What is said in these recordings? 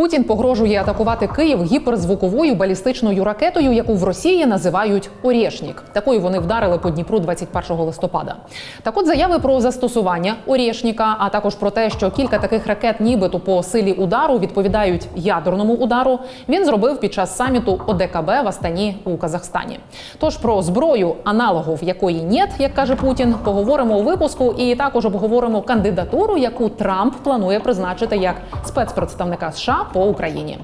Путін погрожує атакувати Київ гіперзвуковою балістичною ракетою, яку в Росії називають Орєшнік. Такою вони вдарили по Дніпру 21 листопада. Так от заяви про застосування Орєшніка, а також про те, що кілька таких ракет, нібито по силі удару, відповідають ядерному удару. Він зробив під час саміту ОДКБ в Астані у Казахстані. Тож про зброю, аналогів якої нет, як каже Путін, поговоримо у випуску і також обговоримо кандидатуру, яку Трамп планує призначити як спецпредставника США по Україні.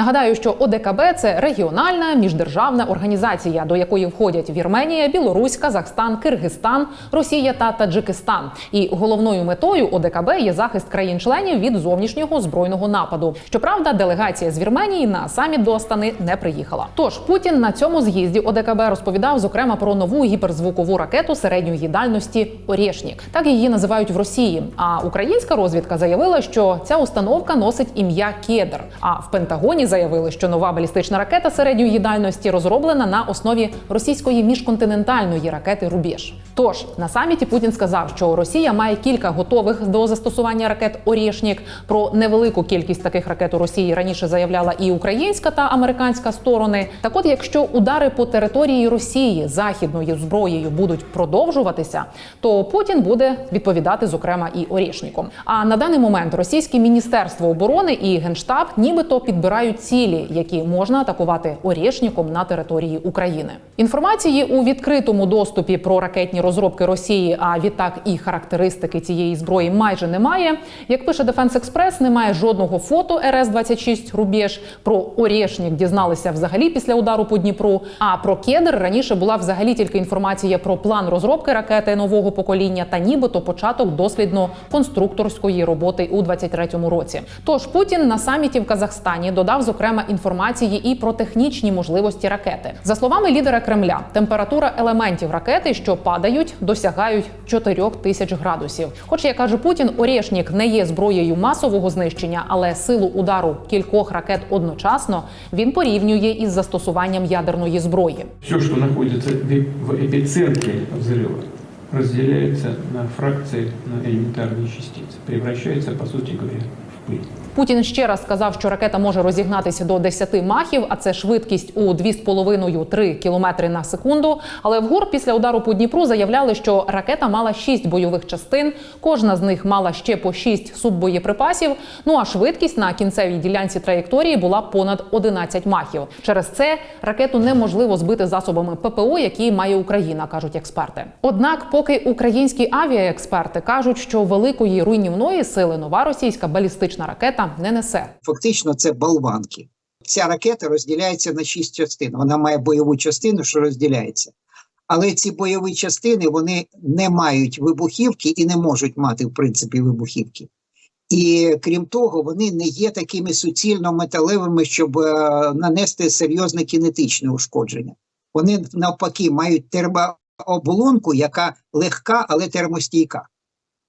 Нагадаю, що ОДКБ це регіональна міждержавна організація, до якої входять Вірменія, Білорусь, Казахстан, Киргизстан, Росія та Таджикистан. І головною метою ОДКБ є захист країн-членів від зовнішнього збройного нападу. Щоправда, делегація з Вірменії на саміт до Астани не приїхала. Тож Путін на цьому з'їзді ОДКБ розповідав зокрема про нову гіперзвукову ракету середньої дальності Орєшнік. Так її називають в Росії. А українська розвідка заявила, що ця установка носить ім'я Кедр. А в Пентагоні заявили, що нова балістична ракета середньої дальності розроблена на основі російської міжконтинентальної ракети Рубіж. Тож на саміті Путін сказав, що Росія має кілька готових до застосування ракет Орєшнік. Про невелику кількість таких ракет у Росії раніше заявляла і українська та американська сторони. Так, от, якщо удари по території Росії західною зброєю будуть продовжуватися, то Путін буде відповідати зокрема і Орєшніком. А на даний момент російське міністерство оборони і генштаб нібито підбирають цілі, які можна атакувати Орєшніком на території України. Інформації у відкритому доступі про ракетні розробки Росії, а відтак і характеристики цієї зброї майже немає. Як пише Defense Express, немає жодного фото РС 26 Рубіж. Про Орєшнік дізналися взагалі після удару по Дніпру. А про кедр раніше була взагалі тільки інформація про план розробки ракети нового покоління та нібито початок дослідно-конструкторської роботи у 23-му році. Тож Путін на саміті в Казахстані додав зокрема інформації і про технічні можливості ракети. За словами лідера Кремля, температура елементів ракети, що падають, досягають 4 тисяч градусів. Хоч як каже Путін, Орєшнік не є зброєю масового знищення, але силу удару кількох ракет одночасно він порівнює із застосуванням ядерної зброї. Все, что находится в в эпицентре взрыва, разделяется на фракции, на элементарные частицы, превращается, по сути говоря, в пыль. Путін ще раз сказав, що ракета може розігнатися до 10 махів, а це швидкість у 2,5-3 км на секунду. Але в ГУР після удару по Дніпру заявляли, що ракета мала 6 бойових частин, кожна з них мала ще по 6 суббоєприпасів. Ну а швидкість на кінцевій ділянці траєкторії була понад 11 махів. Через це ракету неможливо збити засобами ППО, які має Україна, кажуть експерти. Однак, поки українські авіаексперти кажуть, що великої руйнівної сили нова російська балістична ракета не несе. Фактично, це болванки. Ця ракета розділяється на шість частин. Вона має бойову частину, що розділяється. Але ці бойові частини вони не мають вибухівки і не можуть мати, в принципі, вибухівки. І крім того, вони не є такими суцільно металевими, щоб е, нанести серйозне кінетичне ушкодження. Вони навпаки мають термооболонку, яка легка, але термостійка.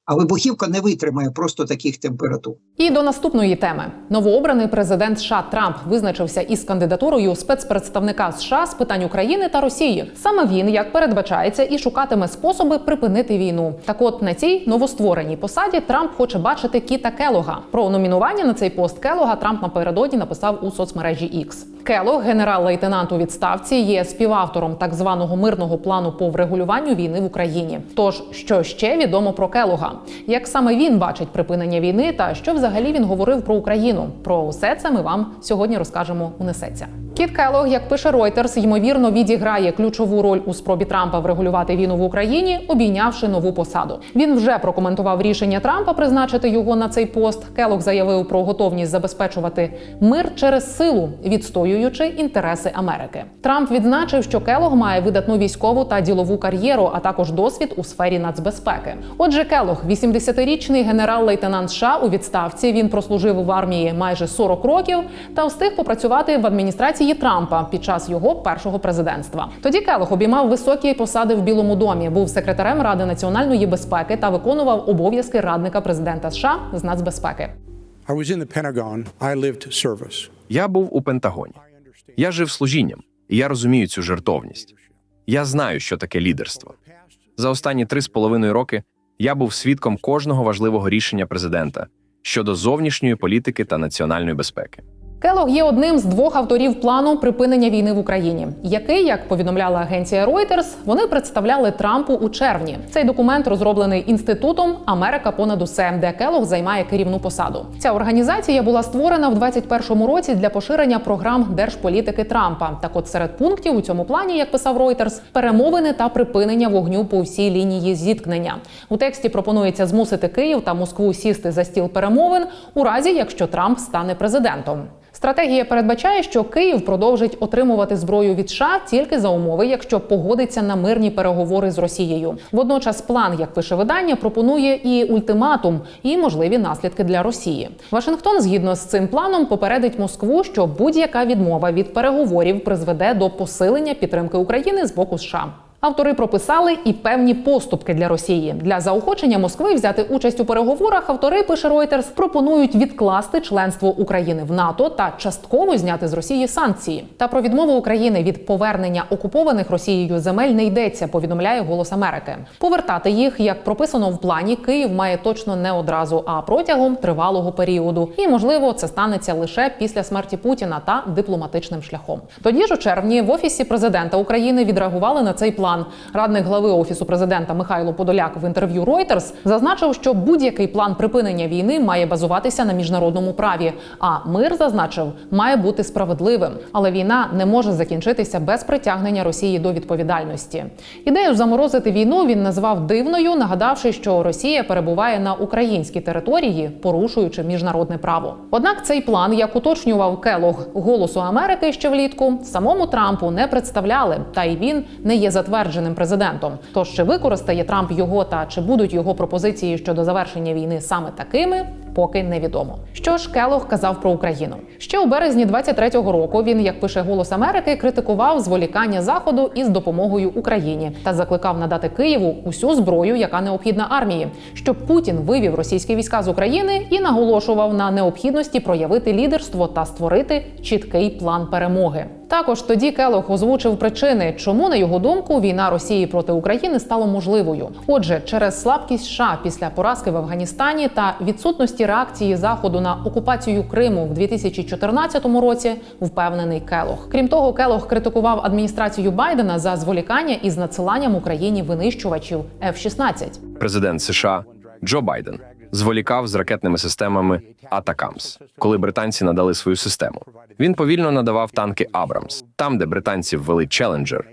А вибухівка не витримає просто таких температур. І до наступної теми новообраний президент США Трамп визначився із кандидатурою спецпредставника США з питань України та Росії. Саме він, як передбачається, і шукатиме способи припинити війну. Так, от на цій новоствореній посаді Трамп хоче бачити Кіта Келога. Про номінування на цей пост Келога Трамп напередодні написав у соцмережі X. Келог, генерал-лейтенант у відставці, є співавтором так званого мирного плану по врегулюванню війни в Україні. Тож, що ще відомо про Келога? Як саме він бачить припинення війни, та що взагалі він говорив про Україну? Про усе це ми вам сьогодні розкажемо у Несеться. Кіт Келог, як пише Reuters, ймовірно відіграє ключову роль у спробі Трампа врегулювати війну в Україні, обійнявши нову посаду. Він вже прокоментував рішення Трампа призначити його на цей пост. Келог заявив про готовність забезпечувати мир через силу, відстоюючи інтереси Америки. Трамп відзначив, що Келог має видатну військову та ділову кар'єру, а також досвід у сфері нацбезпеки. Отже, Келог, 80-річний генерал-лейтенант США у відставці. Він прослужив в армії майже 40 років та встиг попрацювати в адміністрації Трампа під час його першого президентства. Тоді Келог обіймав високі посади в Білому домі, був секретарем Ради національної безпеки та виконував обов'язки радника президента США з нацбезпеки. I was in the Pentagon. I lived service. Я був у Пентагоні. Я жив служінням, і я розумію цю жертовність. Я знаю, що таке лідерство. За останні три з половиною роки Я був свідком кожного важливого рішення президента щодо зовнішньої політики та національної безпеки. Келог є одним з двох авторів плану припинення війни в Україні, який, як повідомляла агенція Reuters, вони представляли Трампу у червні. Цей документ розроблений інститутом Америка понад усе, де Келог займає керівну посаду. Ця організація була створена в 2021 році для поширення програм держполітики Трампа. Так, от серед пунктів у цьому плані, як писав Reuters, перемовини та припинення вогню по всій лінії зіткнення. У тексті пропонується змусити Київ та Москву сісти за стіл перемовин у разі, якщо Трамп стане президентом. Стратегія передбачає, що Київ продовжить отримувати зброю від США тільки за умови, якщо погодиться на мирні переговори з Росією. Водночас, план, як пише видання, пропонує і ультиматум, і можливі наслідки для Росії. Вашингтон, згідно з цим планом, попередить Москву, що будь-яка відмова від переговорів призведе до посилення підтримки України з боку США. Автори прописали і певні поступки для Росії для заохочення Москви взяти участь у переговорах. Автори пише Reuters, пропонують відкласти членство України в НАТО та частково зняти з Росії санкції. Та про відмову України від повернення окупованих Росією земель не йдеться. Повідомляє Голос Америки. Повертати їх, як прописано в плані, Київ має точно не одразу, а протягом тривалого періоду. І можливо, це станеться лише після смерті Путіна та дипломатичним шляхом. Тоді ж у червні в офісі президента України відреагували на цей план. Радник глави офісу президента Михайло Подоляк в інтерв'ю Reuters зазначив, що будь-який план припинення війни має базуватися на міжнародному праві. А мир зазначив, має бути справедливим. Але війна не може закінчитися без притягнення Росії до відповідальності. Ідею заморозити війну він назвав дивною, нагадавши, що Росія перебуває на українській території, порушуючи міжнародне право. Однак цей план, як уточнював Келог голосу Америки ще влітку, самому Трампу не представляли, та й він не є затвердженим президентом. Тож чи використає Трамп його та чи будуть його пропозиції щодо завершення війни саме такими? Поки невідомо. Що ж Келох казав про Україну ще у березні 23-го року. Він, як пише Голос Америки, критикував зволікання заходу із допомогою Україні та закликав надати Києву усю зброю, яка необхідна армії, щоб Путін вивів російські війська з України і наголошував на необхідності проявити лідерство та створити чіткий план перемоги. Також тоді Келох озвучив причини, чому на його думку війна Росії проти України стала можливою. Отже, через слабкість США після поразки в Афганістані та відсутності реакції заходу на окупацію Криму в 2014 році, впевнений Келох. Крім того, Келох критикував адміністрацію Байдена за зволікання із надсиланням Україні винищувачів F-16. Президент США Джо Байден зволікав з ракетними системами Атакамс, коли британці надали свою систему. Він повільно надавав танки Абрамс, там, де британці ввели Челенджер,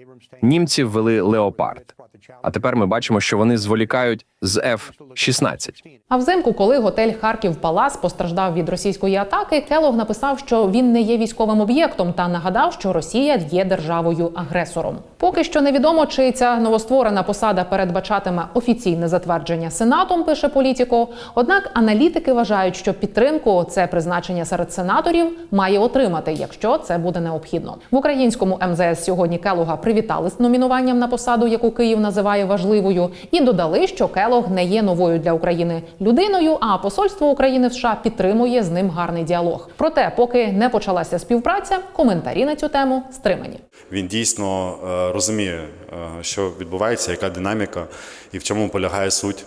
німці ввели Леопард. А тепер ми бачимо, що вони зволікають з F-16. А взимку, коли готель Харків Палас постраждав від російської атаки, Келог написав, що він не є військовим об'єктом, та нагадав, що Росія є державою агресором. Поки що невідомо, чи ця новостворена посада передбачатиме офіційне затвердження сенатом. Пише політико. Однак аналітики вважають, що підтримку це призначення серед сенаторів має отримати, якщо це буде необхідно. В українському МЗС сьогодні Келога привітали з номінуванням на посаду, яку Київ називає важливою, і додали, що Келог не є новою для України людиною. А посольство України в США підтримує з ним гарний діалог. Проте, поки не почалася співпраця, коментарі на цю тему стримані. Він дійсно е, розуміє, е, що відбувається, яка динаміка і в чому полягає суть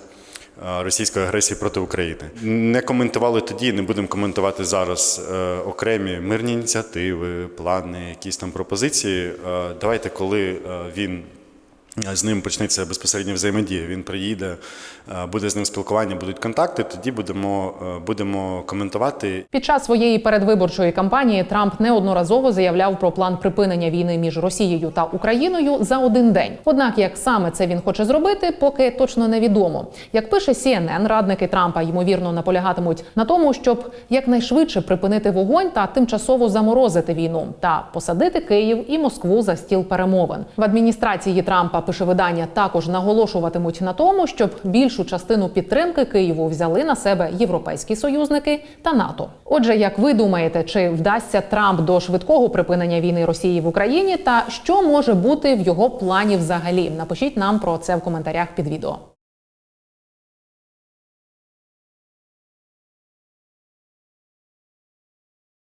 е, російської агресії проти України. Не коментували тоді, не будемо коментувати зараз окремі мирні ініціативи, плани, якісь там пропозиції. Давайте, коли він. З ним почнеться безпосередня взаємодія. Він приїде, е, буде з ним спілкування, будуть контакти. Тоді будемо, е, будемо коментувати Під час своєї передвиборчої кампанії Трамп неодноразово заявляв про план припинення війни між Росією та Україною за один день. Однак, як саме це він хоче зробити, поки точно невідомо. Як пише CNN, радники Трампа ймовірно наполягатимуть на тому, щоб якнайшвидше припинити вогонь та тимчасово заморозити війну та посадити Київ і Москву за стіл перемовин. В адміністрації Трампа пише видання також наголошуватимуть на тому, щоб більшу частину підтримки Києву взяли на себе європейські союзники та НАТО. Отже, як ви думаєте, чи вдасться Трамп до швидкого припинення війни Росії в Україні, та що може бути в його плані взагалі? Напишіть нам про це в коментарях під відео.